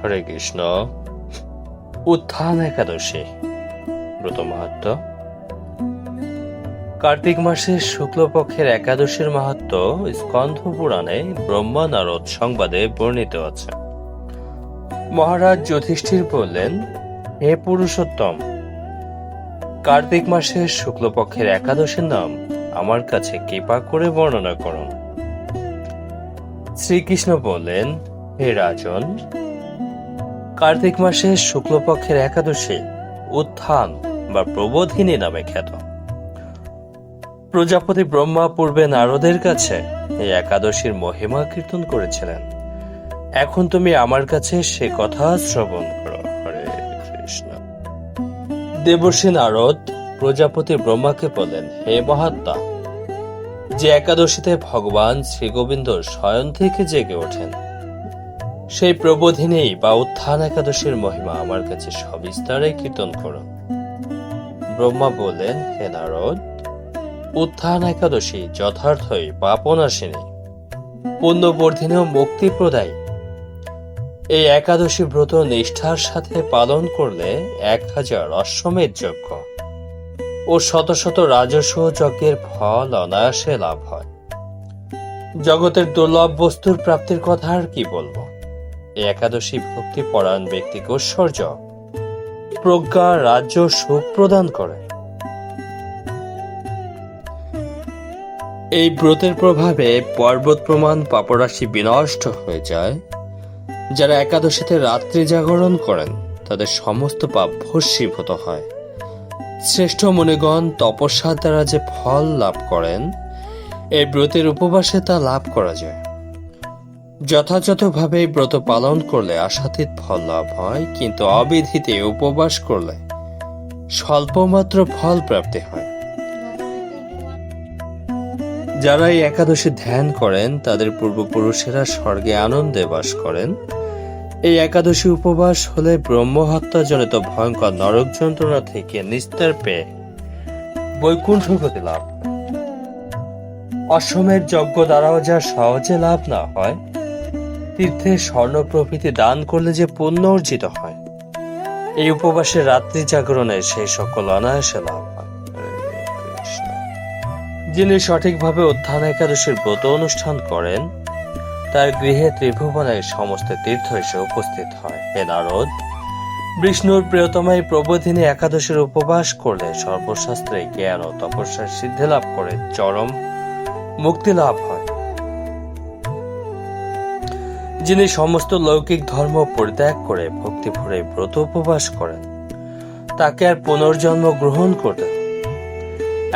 হরে কৃষ্ণ। উত্থান একাদশী। ব্রত মাহাত্ম। কার্তিক মাসের শুক্লপক্ষের একাদশীর মাহাত্ম স্কন্ধ পুরাণে ব্রহ্মা নারদ সংবাদে বর্ণিত আছে। মহারাজ যুধিষ্ঠির বললেন, হে পুরুষোত্তম, কার্তিক মাসের শুক্লপক্ষের একাদশীর নাম আমার কাছে কৃপা করে বর্ণনা করুন। শ্রীকৃষ্ণ বললেন, হে রাজন কার্তিক মাসে শুক্লপক্ষের একাদশী উত্থান বা প্রবোধিনী নামে খ্যাত। প্রজাপতি ব্রহ্মা পূর্বে নারদের কাছে এই একাদশীর মহিমা কীর্তন করেছিলেন। এখন তুমি আমার কাছে সে কথা শ্রবণ করো। হরে কৃষ্ণ। দেবর্ষী নারদ প্রজাপতি ব্রহ্মাকে বলেন হে মহাত্মা, যে একাদশীতে ভগবান শ্রীগোবিন্দ স্বয়ং থেকে জেগে ওঠেন সেই প্রবোধিনী বা উত্থান একাদশীর মহিমা আমার কাছে সবিস্তারে কীর্তন করুন ব্রহ্মা বললেন, হে নারদ, উত্থান একাদশী যথার্থই পাপনাশিনী মুক্তি প্রদায়ী এই একাদশী ব্রত নিষ্ঠার সাথে পালন করলে এক হাজার অশ্বমেধ যজ্ঞ ও শত শত রাজস্ব যজ্ঞের ফল অনায়াসে লাভ হয়। জগতের দুর্লভ বস্তুর প্রাপ্তির কথা আর কি বলব? এই একাদশী ভক্তি পরায়ণ ব্যক্তিকে ঐশ্বর্য প্রজ্ঞা, রাজ্য সুখ প্রদান করে। এই ব্রতের প্রভাবে পর্বত প্রমাণ পাপরাশি বিনষ্ট হয়ে যায়। যারা একাদশীতে রাত্রি জাগরণ করেন, তাদের সমস্ত পাপ ভস্মীভূত হয়। শ্রেষ্ঠ মনিগণ তপস্যার দ্বারা যে ফল লাভ করেন, এই ব্রতের উপবাসে তা লাভ করা যায়। যথাযথভাবে ব্রত পালন করলে আশাতীত ফল লাভ হয়, কিন্তু অবিধিতে উপবাস করলে স্বল্পমাত্র ফল প্রাপ্তি হয়। যারা এই একাদশী ধ্যান করেন, তাদের পূর্বপুরুষেরা স্বর্গে আনন্দে বাস করেন। এই একাদশী উপবাস হলে ব্রহ্মহত্যাজনিত ভয়ঙ্কর নরক যন্ত্রণা থেকে নিস্তার পেয়ে বৈকুণ্ঠ গতি লাভ। অশ্বমের যজ্ঞ দ্বারাও যা সহজে লাভ না হয় তীর্থে স্বর্ণ প্রভৃতি দান করলে যে পুণ্য অর্জিত হয়। এই উপবাসে রাত্রি জাগরণে সেই সকল অনায়াসে লাভ। যিনি সঠিকভাবে উত্থান একাদশীর ব্রত অনুষ্ঠান করেন, তার গৃহে ত্রিভুবনের সমস্ত তীর্থ এসে উপস্থিত হয়। হে নারদ, বিষ্ণুর প্রিয়তমাই প্রবোধিনী একাদশীর উপবাস করলে সর্বশাস্ত্রে জ্ঞান ও তপস্যার সিদ্ধি লাভ করে চরম মুক্তি লাভ হয়। যিনি সমস্ত লৌকিক ধর্ম পরিত্যাগ করে ভক্তি ভরে ব্রত উপবাস করেন, তাকে আর পুনর্জন্ম গ্রহণ করতে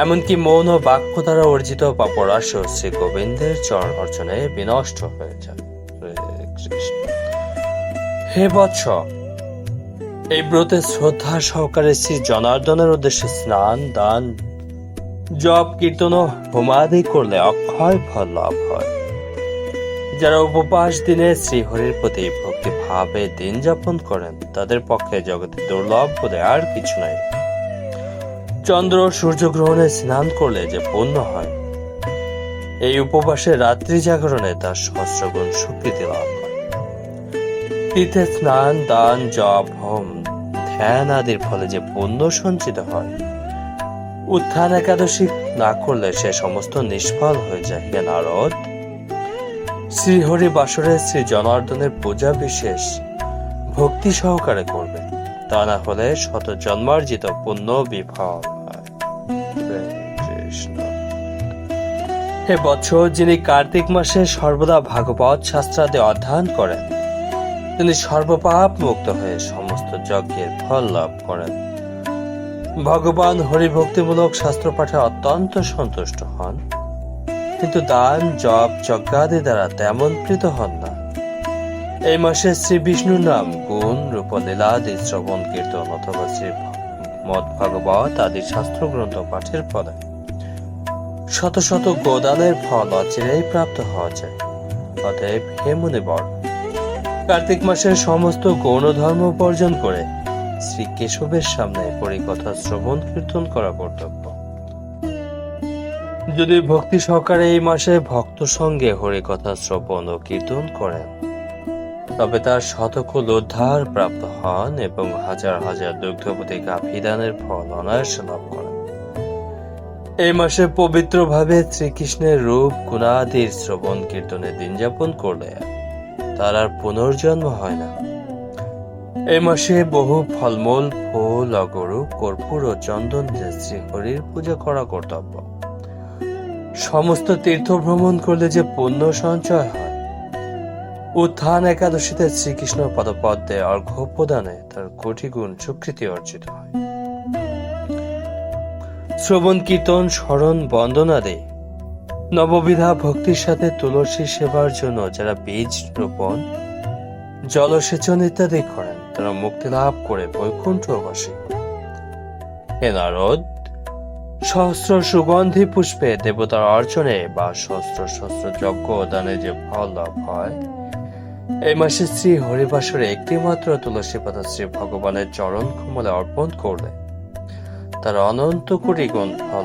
এমনকি মৌন বাক্য দ্বারা অর্জিত পাপরাশ শ্রী গোবিন্দের চরণ অর্চনে বিনষ্ট হয়ে যায় হে বৎস, এই ব্রতে শ্রদ্ধা সহকারে শ্রী জনার্দনের উদ্দেশ্যে স্নান, দান, জপ, কীর্তন হোমাদি করলে অক্ষয় ফল লাভ হয়। যারা উপবাস দিনে শ্রীহরির প্রতি ভক্তি ভাবে দিন যাপন করেন, তাদের পক্ষে জগতে দুর্লভ বোধে আর কিছু নাই। চন্দ্র সূর্যগ্রহণে স্নান করলে যে পুণ্য হয়, এই উপবাসে রাত্রি জাগরণে তার সহস্রগুণ স্বীকৃতি লাভ হয়। তীর্থে স্নান, দান, জপ, হোম, ধ্যান আদির ফলে যে পুণ্য সঞ্চিত হয়, উত্থান একাদশী না করলে সে সমস্ত নিষ্ফল হয়ে যায়। হে নারদ শ্রীহরি বাসরে শ্রী জনার্দনের পূজা বিশেষ ভক্তি সহকারে করবে। তা না হলে শত জন্মার্জিত পুণ্য বিফল হে বৎস যিনি কার্তিক মাসে সর্বদা ভাগবত শাস্ত্রাদি অধ্যয়ন করেন, তিনি সর্বপাপ মুক্ত হয়ে সমস্ত যজ্ঞের ফল লাভ করেন। ভগবান হরিভক্তিমূলক শাস্ত্র পাঠে অত্যন্ত সন্তুষ্ট হন। কিন্তু দান, জপ, যজ্ঞাদি দ্বারা তেমন প্রীত হন না। এই মাসে শ্রী বিষ্ণুর নাম গুণ, রূপলীলাদি, শ্রবণ, কীর্তন অথবা শ্রী মদ ভাগবত আদি শাস্ত্র গ্রন্থ পাঠের ফলে শত শত গোদানের ফল অচিরেই প্রাপ্ত হওয়া যায়। অতএব হে মুনিবর, কার্তিক মাসের সমস্ত গৌণ ধর্ম বর্জন করে শ্রী কেশবের সামনে পরিকথা শ্রবণ, কীর্তন করা কর্তব্য। যদি ভক্তি সহকারে এই মাসে ভক্ত সঙ্গে হরিকথা শ্রবণ ও কীর্তন করেন, তবে তার শতকুল উদ্ধার প্রাপ্ত হন এবং হাজার হাজার দুগ্ধপতি গাভীদানের ফল অনায়াসে লাভ করেন। এই মাসে পবিত্রভাবে শ্রীকৃষ্ণের রূপ, গুণাদির শ্রবণ কীর্তনে দিন যাপন করলে তার আর পুনর্জন্ম হয় না। এই মাসে বহু ফলমূল, ফুল অগরু কর্পূর ও চন্দন দিয়ে শ্রীহরির পূজা করা কর্তব্য। সমস্ত তীর্থ ভ্রমণ করলে যে পুণ্য সঞ্চয় হয়। উত্থান একাদশীতে শ্রীকৃষ্ণ পদপদ্মে অর্ঘ্য প্রদানে তার কোটি গুণ স্বীকৃতি অর্জিত হয়। শ্রবণ, কীর্তন, স্মরণ বন্দনাদে নববিধা ভক্তির সাথে তুলসী সেবার জন্য যারা বীজ রোপণ, জলসেচন ইত্যাদি করেন, তারা মুক্তি লাভ করে বৈকুণ্ঠবাসী। হে নারদ সহস্র সুগন্ধি পুষ্পে দেবতার অর্চনে বা সহস্র সহস্র যজ্ঞ দানে যে ফল লাভ হয়, এই মাসে শ্রী হরিবাসরে একটি মাত্র তুলসী পাতা শ্রী ভগবানের চরণ কমলে অর্পণ করলে, তার অনন্ত কোটি গুণ ফল